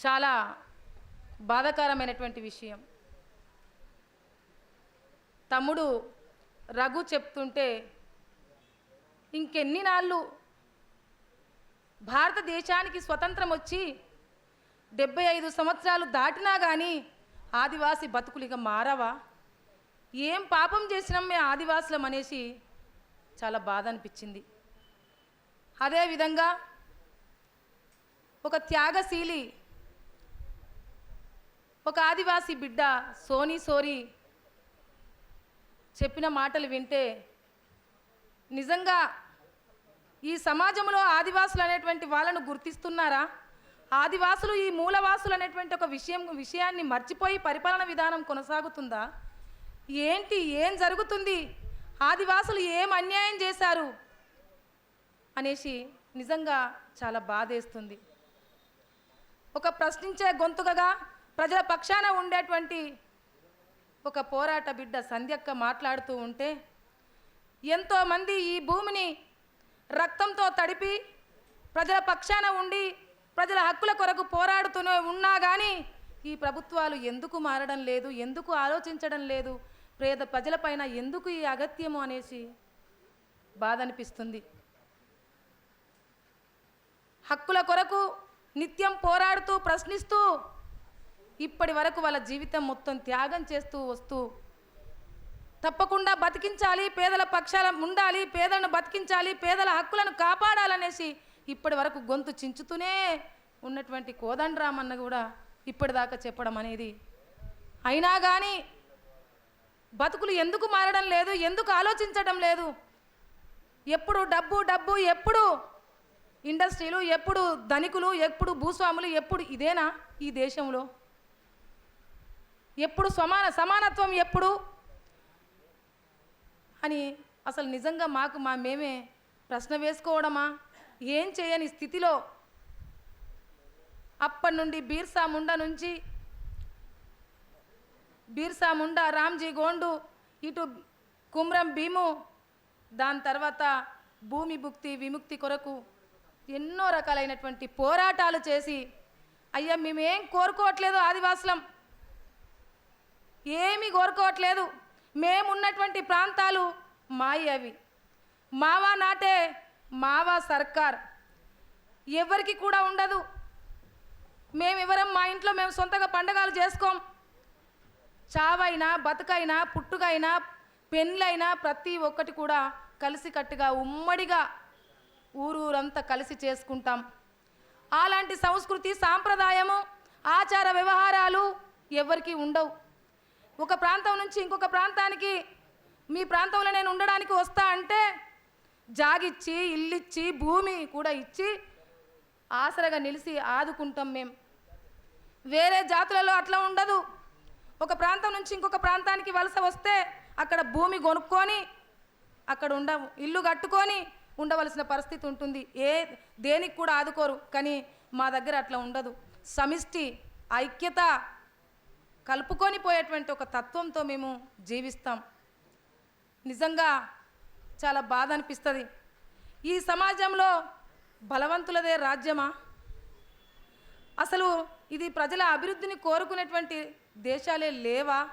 చాలా బాధాకరమైనటువంటి విషయం. తమ్ముడు రఘు చెప్తుంటే ఇంకెన్ని నాళ్ళు భారతదేశానికి స్వతంత్రం వచ్చి డెబ్బై ఐదు సంవత్సరాలు దాటినా కానీ ఆదివాసి బతుకులు ఇక మారవా? ఏం పాపం చేసినాం మేము ఆదివాసులం అనేసి చాలా బాధ అనిపించింది అదేవిధంగా ఒక త్యాగశీలి ఒక ఆదివాసి బిడ్డ సోనీ సోరీ చెప్పిన మాటలు వింటే నిజంగా ఈ సమాజంలో ఆదివాసులు అనేటువంటి వాళ్ళను గుర్తిస్తున్నారా? ఆదివాసులు ఈ మూలవాసులు అనేటువంటి ఒక విషయం విషయాన్ని మర్చిపోయి పరిపాలన విధానం కొనసాగుతుందా? ఏంటి ఏం జరుగుతుంది? ఆదివాసులు ఏం అన్యాయం చేశారు? అనేసి నిజంగా చాలా బాధేస్తుంది. ఒక ప్రశ్నించే గొంతుకగా ప్రజల పక్షాన ఉండేటువంటి ఒక పోరాట బిడ్డ సంధ్యక్క మాట్లాడుతూ ఉంటే ఎంతోమంది ఈ భూమిని రక్తంతో తడిపి ప్రజల పక్షాన ఉండి ప్రజల హక్కుల కొరకు పోరాడుతూనే ఉన్నా కానీ ఈ ప్రభుత్వాలు ఎందుకు మారడం లేదు ఎందుకు ఆలోచించడం లేదు పేద ప్రజలపైన ఎందుకు ఈ అగత్యము అనేసి బాధ అనిపిస్తుంది. హక్కుల కొరకు నిత్యం పోరాడుతూ ప్రశ్నిస్తూ ఇప్పటి వరకు వాళ్ళ జీవితం మొత్తం త్యాగం చేస్తూ వస్తూ తప్పకుండా బతికించాలి పేదల పక్షాల ఉండాలి పేదలను బతికించాలి పేదల హక్కులను కాపాడాలనేసి ఇప్పటి వరకు గొంతు చించుతూనే ఉన్నటువంటి కోదండరామన్న కూడా ఇప్పటిదాకా చెప్పడం అనేది. అయినా కానీ బతుకులు ఎందుకు మారడం లేదు ఎందుకు ఆలోచించడం లేదు? ఎప్పుడు డబ్బు డబ్బు ఎప్పుడు ఇండస్ట్రీలు ఎప్పుడు ధనికులు ఎప్పుడు భూస్వాములు ఎప్పుడు ఇదేనా ఈ దేశంలో? ఎప్పుడు సమాన సమానత్వం ఎప్పుడు? అని అసలు నిజంగా మాకు మా మేమే ప్రశ్న వేసుకోవడమా? ఏం చేయని స్థితిలో అప్పటి నుండి బీర్సా ముండా నుంచి బీర్సా ముండా రామ్జీ గోండు ఇటు కుమ్రం భీము దాని తర్వాత భూమి భుక్తి విముక్తి కొరకు ఎన్నో రకాలైనటువంటి పోరాటాలు చేసి అయ్యా మేమేం కోరుకోవట్లేదు ఆదివాసులం. ఏమీ కోరుకోవట్లేదు. మేమున్నటువంటి ప్రాంతాలు మాయి అవి. మావా నాటే మావా సర్కార్. ఎవరికి కూడా ఉండదు. మేమెవరం మా ఇంట్లో మేము సొంతగా పండగలు చేసుకోం. చావైనా బతుకైనా పుట్టుకైనా పెళ్ళైనా ప్రతి ఒక్కటి కూడా కలిసికట్టుగా ఉమ్మడిగా ఊరూరంతా కలిసి చేసుకుంటాం. అలాంటి సంస్కృతి సాంప్రదాయము ఆచార వ్యవహారాలు ఎవరికీ ఉండవు. ఒక ప్రాంతం నుంచి ఇంకొక ప్రాంతానికి మీ ప్రాంతంలో నేను ఉండడానికి వస్తా అంటే జాగిచ్చి ఇల్లిచ్చి భూమి కూడా ఇచ్చి ఆసరగా నిలిచి ఆదుకుంటాం మేము వేరే జాతులలో అట్లా ఉండదు. ఒక ప్రాంతం నుంచి ఇంకొక ప్రాంతానికి వలస వస్తే అక్కడ భూమి కొనుక్కొని అక్కడ ఉండ ఇల్లు కట్టుకొని ఉండవలసిన పరిస్థితి ఉంటుంది. ఏ దేనికి కూడా ఆదుకోరు. కానీ మా దగ్గర అట్లా ఉండదు. సమిష్టి ఐక్యత కలుపుకొని పోయేటువంటి ఒక తత్వంతో మేము జీవిస్తాం. నిజంగా చాలా బాధ అనిపిస్తుంది. ఈ సమాజంలో బలవంతులదే రాజ్యమా? అసలు ఇది ప్రజల అభివృద్ధిని కోరుకునేటువంటి దేశాలే లేవా?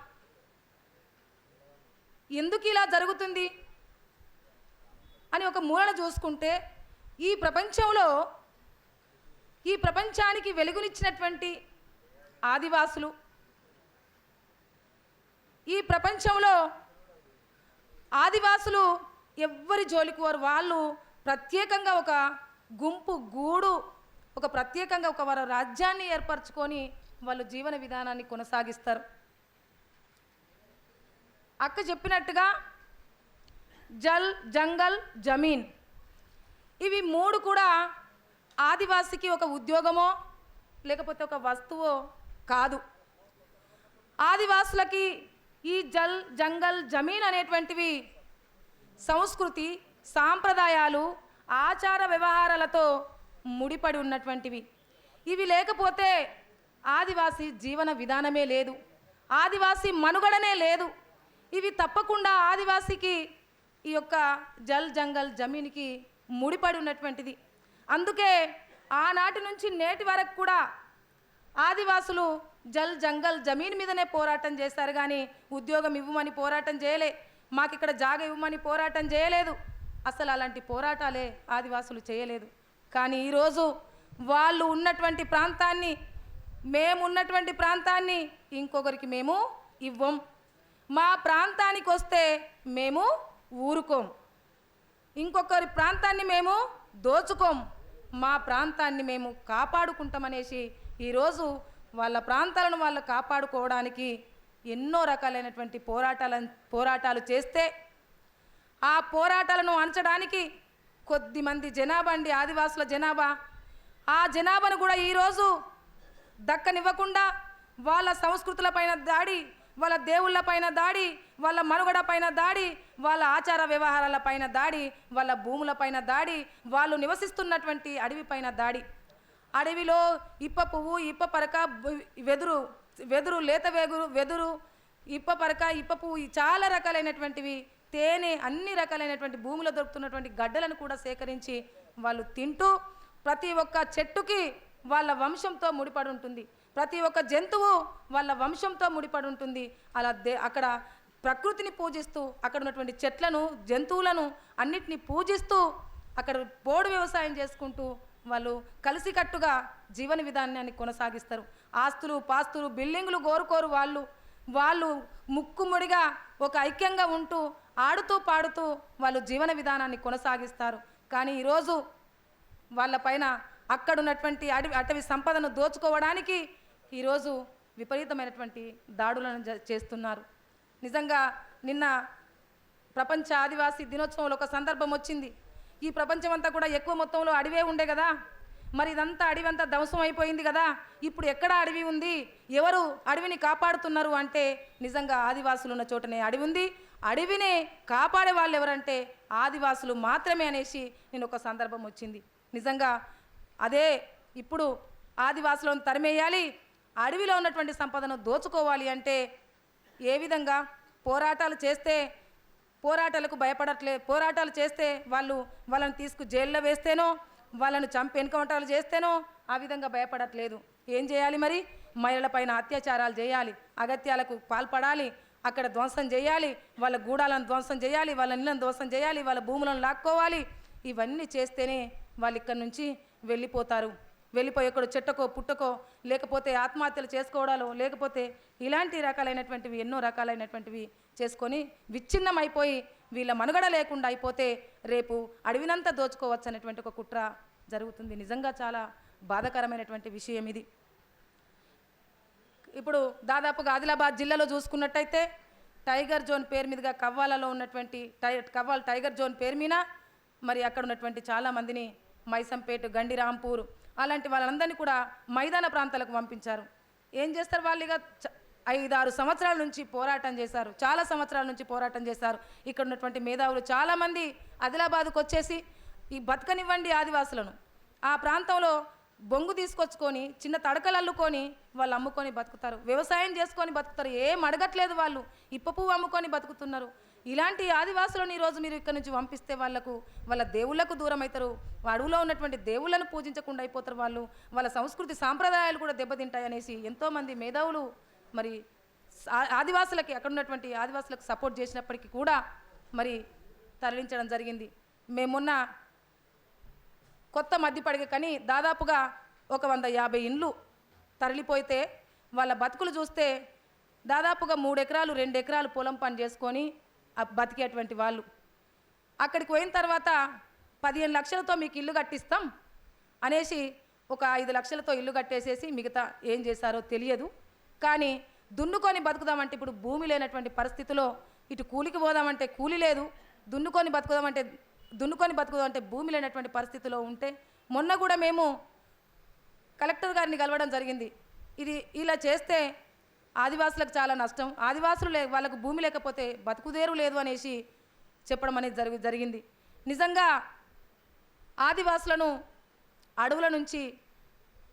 ఎందుకు ఇలా జరుగుతుంది? అని ఒక మూలన చూసుకుంటే ఈ ప్రపంచంలో ఈ ప్రపంచానికి వెలుగునిచ్చినటువంటి ఆదివాసులు ఈ ప్రపంచంలో ఆదివాసులు ఎవ్వరి జోలికి వారు? వాళ్ళు ప్రత్యేకంగా ఒక గుంపు గూడు ఒక ప్రత్యేకంగా ఒక వారి రాజ్యాన్ని ఏర్పరచుకొని వాళ్ళు జీవన విధానాన్ని కొనసాగిస్తారు. అక్క చెప్పినట్టుగా జల్ జంగల్ జమీన్ ఇవి మూడు కూడా ఆదివాసికి ఒక ఉద్యోగమో లేకపోతే ఒక వస్తువో కాదు. ఆదివాసులకి ఈ జల్ జంగల్ జమీన్ అనేటువంటివి సంస్కృతి సాంప్రదాయాలు ఆచార వ్యవహారాలతో ముడిపడి ఉన్నటువంటివి. ఇవి లేకపోతే ఆదివాసి జీవన విధానమే లేదు. ఆదివాసి మనుగడనే లేదు. ఇవి తప్పకుండా ఆదివాసీకి ఈ యొక్క జల్ జంగల్ జమీన్కి ముడిపడి ఉన్నటువంటిది. అందుకే ఆనాటి నుంచి నేటి వరకు కూడా ఆదివాసులు జల్ జంగల్ జమీన్ మీదనే పోరాటం చేస్తారు కానీ ఉద్యోగం ఇవ్వమని పోరాటం చేయలే. మాకు ఇక్కడ జాగ ఇవ్వమని పోరాటం చేయలేదు. అసలు అలాంటి పోరాటాలే ఆదివాసులు చేయలేదు. కానీ ఈరోజు వాళ్ళు ఉన్నటువంటి ప్రాంతాన్ని మేము ఉన్నటువంటి ప్రాంతాన్ని ఇంకొకరికి మేము ఇవ్వం. మా ప్రాంతానికి వస్తే మేము ఊరుకోం. ఇంకొకరి ప్రాంతాన్ని మేము దోచుకోం. మా ప్రాంతాన్ని మేము కాపాడుకుంటామనేసి ఈరోజు వాళ్ళ ప్రాంతాలను వాళ్ళు కాపాడుకోవడానికి ఎన్నో రకాలైనటువంటి పోరాటాల పోరాటాలు చేస్తే ఆ పోరాటాలను అంచడానికి కొద్దిమంది జనాభా అండి ఆదివాసుల జనాభా. ఆ జనాభాను కూడా ఈరోజు దక్కనివ్వకుండా వాళ్ళ సంస్కృతుల పైన దాడి వాళ్ళ దేవుళ్ళ పైన దాడి వాళ్ళ మనుగడ పైన దాడి వాళ్ళ ఆచార వ్యవహారాల పైన దాడి వాళ్ళ భూముల పైన దాడి వాళ్ళు నివసిస్తున్నటువంటి అడవి పైన దాడి. అడవిలో ఇప్ప పువ్వు ఇప్ప పరక వెదురు వెదురు లేత వెగురు వెదురు ఇప్ప పరక ఇప్ప పువ్వు చాలా రకాలైనటువంటివి తేనె అన్ని రకాలైనటువంటి భూమిలో దొరుకుతున్నటువంటి గడ్డలను కూడా సేకరించి వాళ్ళు తింటూ ప్రతి ఒక్క చెట్టుకి వాళ్ళ వంశంతో ముడిపడి ఉంటుంది. ప్రతి ఒక్క జంతువు వాళ్ళ వంశంతో ముడిపడి ఉంటుంది. అలా దే అక్కడ ప్రకృతిని పూజిస్తూ అక్కడ ఉన్నటువంటి చెట్లను జంతువులను అన్నిటిని పూజిస్తూ అక్కడ పోడు వ్యవసాయం చేసుకుంటూ వాళ్ళు కలిసికట్టుగా జీవన విధానాన్ని కొనసాగిస్తారు. ఆస్తులు పాస్తులు బిల్డింగులు కోరుకోరు వాళ్ళు. వాళ్ళు ముక్కుముడిగా ఒక ఐక్యంగా ఉంటూ ఆడుతూ పాడుతూ వాళ్ళు జీవన విధానాన్ని కొనసాగిస్తారు. కానీ ఈరోజు వాళ్ళపైన అక్కడ ఉన్నటువంటి అడవి అటవీ సంపదను దోచుకోవడానికి ఈరోజు విపరీతమైనటువంటి దాడులను జ- చేస్తున్నారు. నిజంగా నిన్న ప్రపంచ ఆదివాసీ దినోత్సవంలో ఒక సందర్భం వచ్చింది. ఈ ప్రపంచం అంతా కూడా ఎక్కువ మొత్తంలో అడవే ఉండే కదా. మరి ఇదంతా అడవి అంతా ధ్వంసం అయిపోయింది కదా. ఇప్పుడు ఎక్కడ అడవి ఉంది? ఎవరు అడవిని కాపాడుతున్నారు అంటే నిజంగా ఆదివాసులు ఉన్న చోటనే అడవి ఉంది. అడవినే కాపాడే వాళ్ళు ఎవరంటే ఆదివాసులు మాత్రమే అనేసి నేను ఒక సందర్భం వచ్చింది. నిజంగా అదే ఇప్పుడు ఆదివాసులను తరిమేయాలి అడవిలో ఉన్నటువంటి సంపదను దోచుకోవాలి అంటే ఏ విధంగా పోరాటాలు చేస్తే పోరాటాలకు భయపడట్లే పోరాటాలు చేస్తే వాళ్ళు వాళ్ళని తీసుకు జైల్లో వేస్తేనో వాళ్ళను చంపి ఎన్కౌంటర్లు చేస్తేనో ఆ విధంగా భయపడట్లేదు. ఏం చేయాలి మరి? మహిళలపైన అత్యాచారాలు చేయాలి అగత్యాలకు పాల్పడాలి అక్కడ ధ్వంసం చేయాలి వాళ్ళ గూడాలను ధ్వంసం చేయాలి వాళ్ళ నీళ్ళను ధ్వంసం చేయాలి వాళ్ళ భూములను లాక్కోవాలి. ఇవన్నీ చేస్తేనే వాళ్ళు ఇక్కడి నుంచి వెళ్ళిపోతారు. వెళ్ళిపోయి ఎక్కడో చెట్టకో పుట్టకో లేకపోతే ఆత్మహత్యలు చేసుకోవడాలో లేకపోతే ఇలాంటి రకాలైనటువంటివి ఎన్నో రకాలైనటువంటివి చేసుకొని విచ్ఛిన్నమైపోయి వీళ్ళ మనుగడ లేకుండా అయిపోతే రేపు అడవినంతా దోచుకోవచ్చు అనేటువంటి ఒక కుట్ర జరుగుతుంది. నిజంగా చాలా బాధాకరమైనటువంటి విషయం ఇది. ఇప్పుడు దాదాపుగా ఆదిలాబాద్ జిల్లాలో చూసుకున్నట్టయితే టైగర్ జోన్ పేరు మీదుగా కవ్వాలలో ఉన్నటువంటి టై కవ్వాల్ టైగర్ జోన్ పేరు మీద మరి అక్కడ ఉన్నటువంటి చాలామందిని మైసంపేట గండిరాంపూర్ అలాంటి వాళ్ళందరినీ కూడా మైదాన ప్రాంతాలకు పంపించారు. ఏం చేస్తారు వాళ్ళు ఇక? ఐదారు సంవత్సరాల నుంచి పోరాటం చేశారు. చాలా సంవత్సరాల నుంచి పోరాటం చేశారు. ఇక్కడ ఉన్నటువంటి మేధావులు చాలామంది ఆదిలాబాద్కు వచ్చేసి ఈ బతకనివ్వండి ఆదివాసులను. ఆ ప్రాంతంలో బొంగు తీసుకొచ్చుకొని చిన్న తడకలు అల్లుకొని వాళ్ళు అమ్ముకొని బతుకుతారు. వ్యవసాయం చేసుకొని బతుకుతారు. ఏం అడగట్లేదు వాళ్ళు. ఇప్ప పువ్వు అమ్ముకొని బతుకుతున్నారు. ఇలాంటి ఆదివాసులను ఈరోజు మీరు ఇక్కడ నుంచి పంపిస్తే వాళ్ళకు వాళ్ళ దేవుళ్ళకు దూరం అవుతారు అడవులో ఉన్నటువంటి దేవుళ్ళను పూజించకుండా అయిపోతారు వాళ్ళు. వాళ్ళ సంస్కృతి సాంప్రదాయాలు కూడా దెబ్బతింటాయనేసి ఎంతోమంది మేధావులు మరి ఆ- ఆదివాసులకి అక్కడ ఉన్నటువంటి ఆదివాసులకు సపోర్ట్ చేసినప్పటికీ కూడా మరి తరలించడం జరిగింది. మేమున్న కొత్త మధ్యపడిగ కానీ దాదాపుగా ఒక వంద యాభై ఇండ్లు తరలిపోతే వాళ్ళ బతుకులు చూస్తే దాదాపుగా మూడు ఎకరాలు రెండు ఎకరాలు పొలం పని చేసుకొని బతికేటువంటి వాళ్ళు. అక్కడికి పోయిన తర్వాత పదిహేను లక్షలతో మీకు ఇల్లు కట్టిస్తాం అనేసి ఒక ఐదు లక్షలతో ఇల్లు కట్టేసేసి మిగతా ఏం చేశారో తెలియదు. కానీ దున్నుకొని బతుకుదామంటే ఇప్పుడు భూమి లేనటువంటి పరిస్థితిలో ఇటు కూలికి పోదామంటే కూలి లేదు దున్నుకొని బతుకుదామంటే దున్నుకొని బతుకుదామంటే భూమి లేనటువంటి పరిస్థితిలో ఉంటే మొన్న కూడా మేము కలెక్టర్ గారిని కలవడం జరిగింది. ఇది ఇలా చేస్తే ఆదివాసులకు చాలా నష్టం. ఆదివాసులు లే వాళ్ళకు భూమి లేకపోతే బతుకుదేరు లేదు అనేసి చెప్పడం అనేది జరిగి జరిగింది. నిజంగా ఆదివాసులను అడవుల నుంచి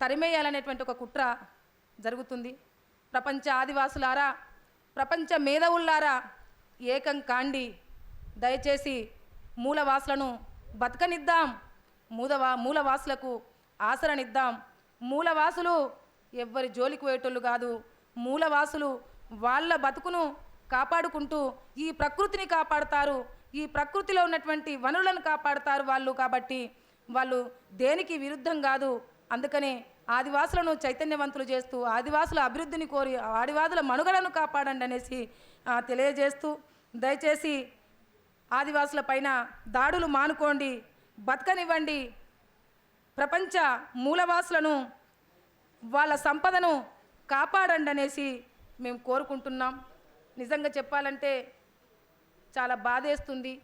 తరిమేయాలనేటువంటి ఒక కుట్ర జరుగుతుంది. ప్రపంచ ఆదివాసులారా ప్రపంచ మేధవుల్లారా ఏకం కాండి. దయచేసి మూలవాసులను బతకనిద్దాం. మూలవా మూలవాసులకు ఆసరనిద్దాం. మూలవాసులు ఎవ్వరి జోలికి పోయేటోళ్ళు కాదు. మూలవాసులు వాళ్ళ బతుకును కాపాడుకుంటూ ఈ ప్రకృతిని కాపాడుతారు. ఈ ప్రకృతిలో ఉన్నటువంటి వనరులను కాపాడుతారు వాళ్ళు కాబట్టి వాళ్ళు దేనికి విరుద్ధం కాదు. అందుకనే ఆదివాసులను చైతన్యవంతులు చేస్తూ ఆదివాసుల అభివృద్ధిని కోరి ఆదివాసుల మనుగడను కాపాడండి అనేసి తెలియజేస్తూ దయచేసి ఆదివాసుల పైన దాడులు మానుకోండి బతకనివ్వండి. ప్రపంచ మూలవాసులను వాళ్ళ సంపదను కాపాడండి అనేసి మేము కోరుకుంటున్నాం. నిజంగా చెప్పాలంటే చాలా బాధేస్తుంది.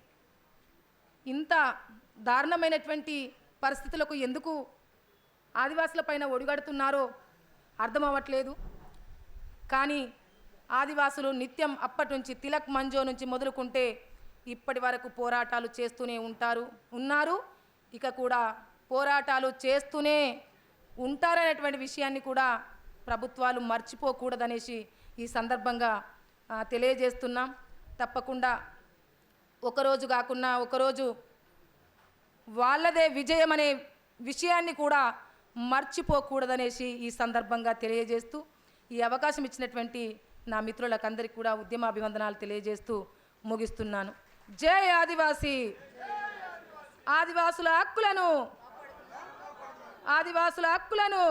ఇంత దారుణమైనటువంటి పరిస్థితులకు ఎందుకు ఆదివాసుల పైన ఒడిగడుతున్నారో అర్థం అవ్వట్లేదు కానీ ఆదివాసులు నిత్యం అప్పటి నుంచి తిలక్ మంజో నుంచి మొదలుకుంటే ఇప్పటి వరకు పోరాటాలు చేస్తూనే ఉంటారు ఉన్నారు. ఇక కూడా పోరాటాలు చేస్తూనే ఉంటారనేటువంటి విషయాన్ని కూడా ప్రభుత్వాలు మర్చిపోకూడదనేసి ఈ సందర్భంగా తెలియజేస్తున్నాం. తప్పకుండా ఒకరోజు కాకుండా ఒకరోజు వాళ్ళదే విజయం అనే విషయాన్ని కూడా మర్చిపోకూడదనేసి ఈ సందర్భంగా తెలియజేస్తూ ఈ అవకాశం ఇచ్చినటువంటి నా మిత్రులకందరికీ కూడా ఉద్యమ అభివందనాలు తెలియజేస్తూ ముగిస్తున్నాను. జై ఆదివాసి! ఆదివాసుల హక్కులను! ఆదివాసుల హక్కులను!